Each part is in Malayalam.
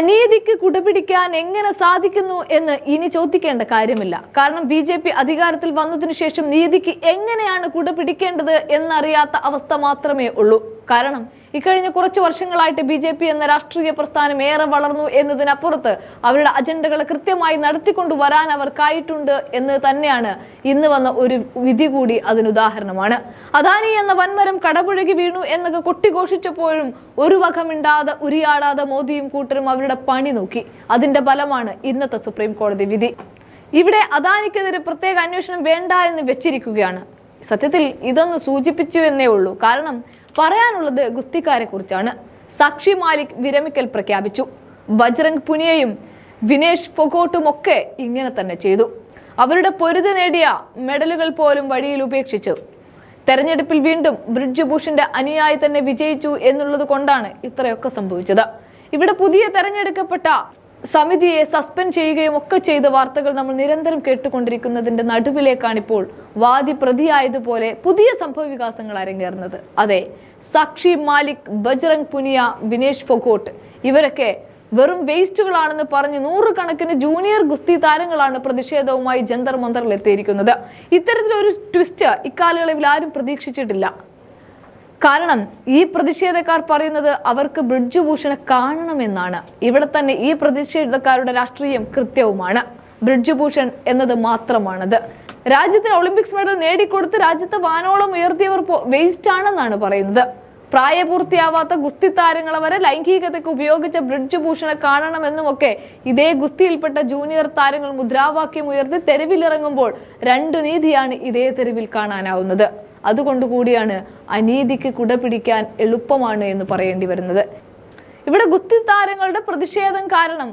അനീതിക്ക് കുടപിടിക്കാൻ എങ്ങനെ സാധിക്കുന്നു എന്ന് ഇനി ചോദിക്കേണ്ട കാര്യമില്ല. കാരണം ബി ജെ പി അധികാരത്തിൽ വന്നതിനു ശേഷം നീതിക്ക് എങ്ങനെയാണ് കുടപിടിക്കേണ്ടത് എന്നറിയാത്ത അവസ്ഥ മാത്രമേ ഉള്ളൂ. കാരണം ഇക്കഴിഞ്ഞ കുറച്ച് വർഷങ്ങളായിട്ട് ബി ജെ പി എന്ന രാഷ്ട്രീയ പ്രസ്ഥാനം ഏറെ വളർന്നു എന്നതിനപ്പുറത്ത് അവരുടെ അജണ്ടകൾ കൃത്യമായി നടത്തിക്കൊണ്ടു വരാൻ അവർക്കായിട്ടുണ്ട് എന്ന് തന്നെയാണ് ഇന്ന് വന്ന ഒരു വിധി കൂടി അതിനുദാഹരണമാണ് അദാനി എന്ന വൻമരം കടപുഴകി വീണു എന്നൊക്കെ കൊട്ടിഘോഷിച്ചപ്പോഴും ഒരു വകമിണ്ടാതെ ഉരിയാടാതെ മോദിയും കൂട്ടരും അവരുടെ പണി നോക്കി. അതിന്റെ ഫലമാണ് ഇന്നത്തെ സുപ്രീം കോടതി വിധി. ഇവിടെ അദാനിക്കെതിരെ പ്രത്യേക അന്വേഷണം വേണ്ട എന്ന് വെച്ചിരിക്കുകയാണ്. സത്യത്തിൽ ഇതൊന്ന് സൂചിപ്പിച്ചു എന്നേ ഉള്ളൂ. കാരണം പറയാനുള്ളത് ഗുസ്തിക്കാരെ കുറിച്ചാണ്. സാക്ഷി മാലിക് വിരമിക്കൽ പ്രഖ്യാപിച്ചു. ബജ്രംഗ് പുനിയയും വിനേഷ് ഫൊഗോട്ടും ഒക്കെ ഇങ്ങനെ തന്നെ ചെയ്തു. അവരുടെ പൊരുതി നേടിയ മെഡലുകൾ പോലും വഴിയിൽ ഉപേക്ഷിച്ചു. തെരഞ്ഞെടുപ്പിൽ വീണ്ടും ബ്രിഡ്ജ് അനുയായി തന്നെ വിജയിച്ചു എന്നുള്ളത് കൊണ്ടാണ് ഇത്രയൊക്കെ സംഭവിച്ചത്. ഇവിടെ പുതിയ തെരഞ്ഞെടുക്കപ്പെട്ട സമിതിയെ സസ്പെൻഡ് ചെയ്യുകയും ഒക്കെ ചെയ്ത വാർത്തകൾ നമ്മൾ നിരന്തരം കേട്ടുകൊണ്ടിരിക്കുന്നതിന്റെ നടുവിലേക്കാണ് ഇപ്പോൾ വാദി പ്രതിയായതുപോലെ പുതിയ സംഭവ വികാസങ്ങൾ അരങ്ങേറുന്നത്. അതെ സാക്ഷി മാലിക് ബജ്രംഗ് പുനിയ വിനേഷ് ഫൊഗോട്ട് ഇവരൊക്കെ വെറും വേസ്റ്റുകളാണെന്ന് പറഞ്ഞ് നൂറുകണക്കിന് ജൂനിയർ ഗുസ്തി താരങ്ങളാണ് പ്രതിഷേധവുമായി ജന്തർ മന്ത്രിൽ എത്തിയിരിക്കുന്നത് ഇത്തരത്തിലൊരു ട്വിസ്റ്റ് ഇക്കാലയളവിൽ ആരും പ്രതീക്ഷിച്ചിട്ടില്ല. കാരണം ഈ പ്രതിഷേധക്കാർ പറയുന്നത് അവർക്ക് ബ്രിഡ്ജ് ഭൂഷണെ കാണണമെന്നാണ്. ഇവിടെ തന്നെ ഈ പ്രതിഷേധക്കാരുടെ രാഷ്ട്രീയം കൃത്യവുമാണ്. ബ്രിഡ്ജ് ഭൂഷൺ എന്നത് മാത്രമാണത്. രാജ്യത്തിന് ഒളിമ്പിക്സ് മെഡൽ നേടിക്കൊടുത്ത് രാജ്യത്ത് വാനോളം ഉയർത്തിയവർ വേസ്റ്റ് ആണെന്നാണ് പറയുന്നത്. പ്രായപൂർത്തിയാവാത്ത ഗുസ്തി താരങ്ങളെ വരെ ലൈംഗികതയ്ക്ക് ഉപയോഗിച്ച ബ്രിഡ്ജ് ഭൂഷണെ കാണണമെന്നുമൊക്കെ ഇതേ ഗുസ്തിയിൽപ്പെട്ട ജൂനിയർ താരങ്ങൾ മുദ്രാവാക്യം ഉയർത്തി തെരുവിലിറങ്ങുമ്പോൾ രണ്ടു നീതിയാണ് ഇതേ തെരുവിൽ കാണാനാവുന്നത്. അതുകൊണ്ട് കൂടിയാണ് അനീതിക്ക് കുടപിടിക്കാൻ എളുപ്പമാണ് എന്ന് പറയേണ്ടി വരുന്നത്. ഇവിടെ ഗുസ്തി താരങ്ങളുടെ പ്രതിഷേധം കാരണം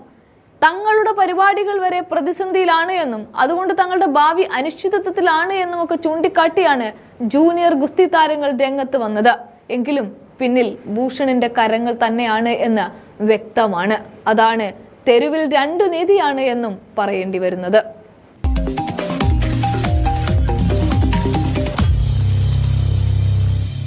തങ്ങളുടെ പരിപാടികൾ വരെ പ്രതിസന്ധിയിലാണ് എന്നും അതുകൊണ്ട് തങ്ങളുടെ ഭാവി അനിശ്ചിതത്വത്തിലാണ് എന്നും ഒക്കെ ചൂണ്ടിക്കാട്ടിയാണ് ജൂനിയർ ഗുസ്തി താരങ്ങൾ രംഗത്ത് വന്നത്. എങ്കിലും പിന്നിൽ ഭൂഷണിന്റെ കരങ്ങൾ തന്നെയാണ് എന്ന് വ്യക്തമാണ്. അതാണ് തെരുവിൽ രണ്ടു നീതിയാണ് എന്നും പറയേണ്ടി വരുന്നത്.